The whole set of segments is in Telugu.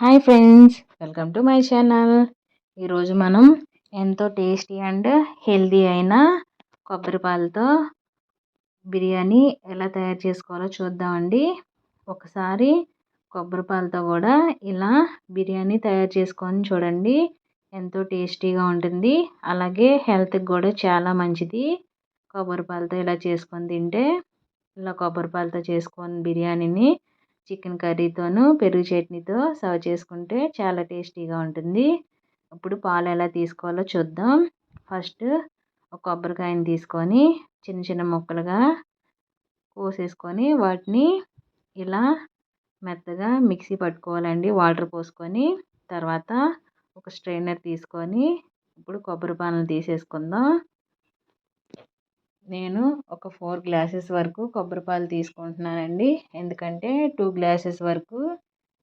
Hi friends. Welcome to my channel. ఈరోజు మనం ఎంతో టేస్టీ అండ్ హెల్దీ అయిన కొబ్బరి పాలతో బిర్యానీ ఎలా తయారు చేసుకోవాలో చూద్దామండి. ఒకసారి కొబ్బరి పాలతో కూడా ఇలా బిర్యానీ తయారు చేసుకొని చూడండి. ఎంతో టేస్టీగా ఉంటుంది. అలాగే హెల్త్కి కూడా చాలా మంచిది. కొబ్బరి పాలతో ఇలా చేసుకొని తింటే ఇలా కొబ్బరి పాలతో చేసుకొని బిర్యానీని చికెన్ కర్రీతోను పెరుగు చట్నీతో సర్వ్ చేసుకుంటే చాలా టేస్టీగా ఉంటుంది. ఇప్పుడు పాలు ఎలా తీసుకోవాలో చూద్దాం. ఫస్ట్ ఒక కొబ్బరికాయని తీసుకొని చిన్న చిన్న ముక్కలుగా కోసేసుకొని వాటిని ఇలా మెత్తగా మిక్సీ పట్టుకోవాలండి. వాటర్ పోసుకొని తర్వాత ఒక స్ట్రైనర్ తీసుకొని ఇప్పుడు కొబ్బరి పాలను తీసేసుకుందాం. నేను ఒక ఫోర్ గ్లాసెస్ వరకు కొబ్బరి పాలు తీసుకుంటున్నానండి. ఎందుకంటే టూ గ్లాసెస్ వరకు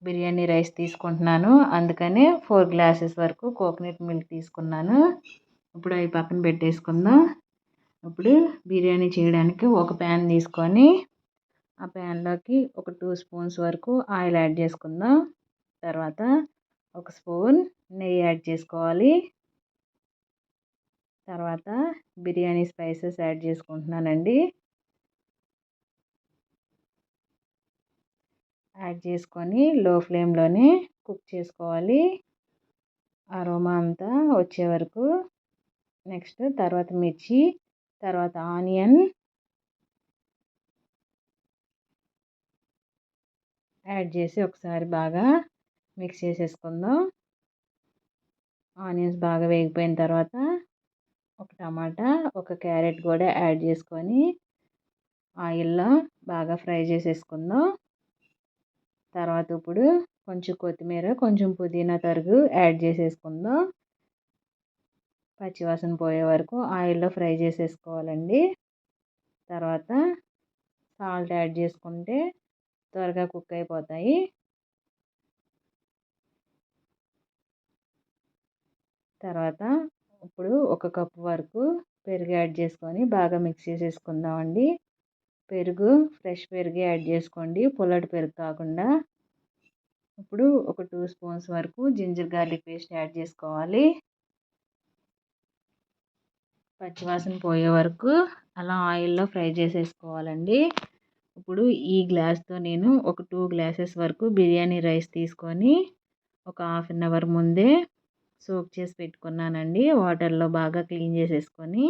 బిర్యానీ రైస్ తీసుకుంటున్నాను. అందుకనే ఫోర్ గ్లాసెస్ వరకు కోకోనట్ మిల్క్ తీసుకున్నాను. ఇప్పుడు అవి పక్కన పెట్టేసుకుందాం. ఇప్పుడు బిర్యానీ చేయడానికి ఒక ప్యాన్ తీసుకొని ఆ ప్యాన్లోకి ఒక టూ స్పూన్స్ వరకు ఆయిల్ యాడ్ చేసుకుందాం. తర్వాత ఒక స్పూన్ నెయ్యి యాడ్ చేసుకోవాలి. తర్వాత బిర్యానీ స్పైసెస్ యాడ్ చేసుకుంటున్నానండి. యాడ్ చేసుకొని లో ఫ్లేమ్లోనే కుక్ చేసుకోవాలి. అరోమా అంతా వచ్చే వరకు. నెక్స్ట్ తర్వాత మిర్చి తర్వాత ఆనియన్. యాడ్ చేసి ఒకసారి బాగా మిక్స్ చేసేసుకుందాం. ఆనియన్స్ బాగా వేగిపోయిన తర్వాత ఒక టమాటా ఒక క్యారెట్ కూడా యాడ్ చేసుకొని ఆయిల్లో బాగా ఫ్రై చేసేసుకుందాం తర్వాత ఇప్పుడు కొంచెం కొత్తిమీర కొంచెం పుదీనా తరుగు యాడ్ చేసేసుకుందాం పచ్చివాసన పోయే వరకు ఆయిల్లో ఫ్రై చేసేసుకోవాలండి తర్వాత సాల్ట్ యాడ్ చేసుకుంటే త్వరగా కుక్ అయిపోతాయి. తర్వాత ఇప్పుడు ఒక కప్పు వరకు పెరుగు యాడ్ చేసుకొని బాగా మిక్స్ చేసేసుకుందామండి. పెరుగు ఫ్రెష్ పెరుగు యాడ్ చేసుకోండి పుల్లటి పెరుగు కాకుండా. ఇప్పుడు ఒక టూ స్పూన్స్ వరకు జింజర్ గార్లిక్ పేస్ట్ యాడ్ చేసుకోవాలి. పచ్చివాసన పోయే వరకు అలా ఆయిల్లో ఫ్రై చేసేసుకోవాలండి. ఇప్పుడు ఈ గ్లాస్తో నేను ఒక టూ గ్లాసెస్ వరకు బిర్యానీ రైస్ తీసుకొని ఒక హాఫ్ అన్ అవర్ ముందే సోక్ చేసి పెట్టుకున్నానండి. వాటర్లో బాగా క్లీన్ చేసేసుకొని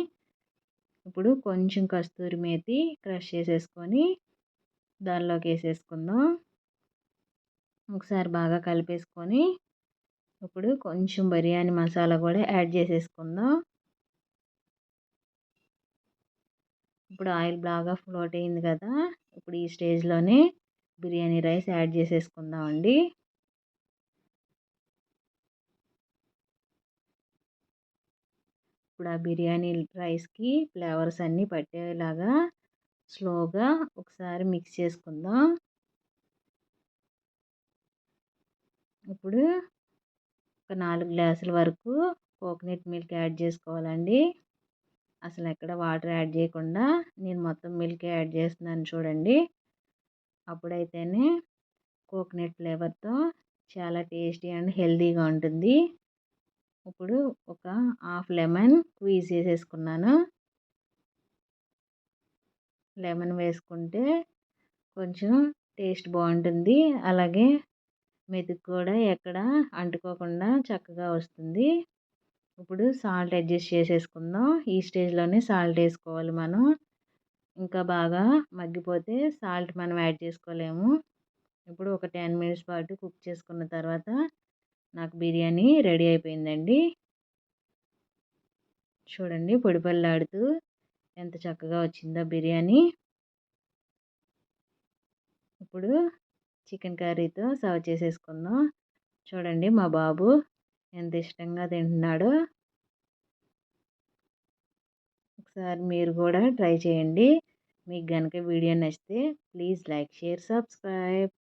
ఇప్పుడు కొంచెం కస్తూరి మేతి క్రష్ చేసేసుకొని దానిలోకి వేసేసుకుందాం. ఒకసారి బాగా కలిపేసుకొని ఇప్పుడు కొంచెం బిర్యానీ మసాలా కూడా యాడ్ చేసేసుకుందాం. ఇప్పుడు ఆయిల్ బాగా ఫ్లోట్ అయింది కదా ఇప్పుడు ఈ స్టేజ్లోనే బిర్యానీ రైస్ యాడ్ చేసేసుకుందామండి. ఇప్పుడు ఆ బిర్యానీ రైస్కి ఫ్లేవర్స్ అన్నీ పట్టేలాగా స్లోగా ఒకసారి మిక్స్ చేసుకుందాం. ఇప్పుడు ఒక నాలుగు గ్లాసుల వరకు కోకోనట్ మిల్క్ యాడ్ చేసుకోవాలండి. అసలు ఎక్కడ వాటర్ యాడ్ చేయకుండా నేను మొత్తం మిల్క్ యాడ్ చేస్తున్నాను చూడండి. అప్పుడైతేనే కోకోనట్ ఫ్లేవర్తో చాలా టేస్టీ అండ్ హెల్తీగా ఉంటుంది. ఇప్పుడు ఒక హాఫ్ లెమన్ క్వీజ్ చేసేసుకున్నాను. లెమన్ వేసుకుంటే కొంచెం టేస్ట్ బాగుంటుంది. అలాగే మెతుకు కూడా ఎక్కడ అంటుకోకుండా చక్కగా వస్తుంది. ఇప్పుడు సాల్ట్ అడ్జస్ట్ చేసేసుకుందాం. ఈ స్టేజ్లోనే సాల్ట్ వేసుకోవాలి మనం. ఇంకా బాగా మగ్గిపోతే సాల్ట్ మనం యాడ్ చేసుకోలేము. ఇప్పుడు ఒక టెన్ మినిట్స్ పాటు కుక్ చేసుకున్న తర్వాత నాకు బిర్యానీ రెడీ అయిపోయిందండి. చూడండి పొడి పళ్ళాడుతూ ఎంత చక్కగా వచ్చిందో బిర్యానీ. ఇప్పుడు చికెన్ కర్రీతో సర్వ్ చేసేసుకుందాం. చూడండి మా బాబు ఎంత ఇష్టంగా తింటున్నాడో. ఒకసారి మీరు కూడా ట్రై చేయండి. మీకు కనుక వీడియో నచ్చితే ప్లీజ్ లైక్ షేర్ సబ్స్క్రైబ్.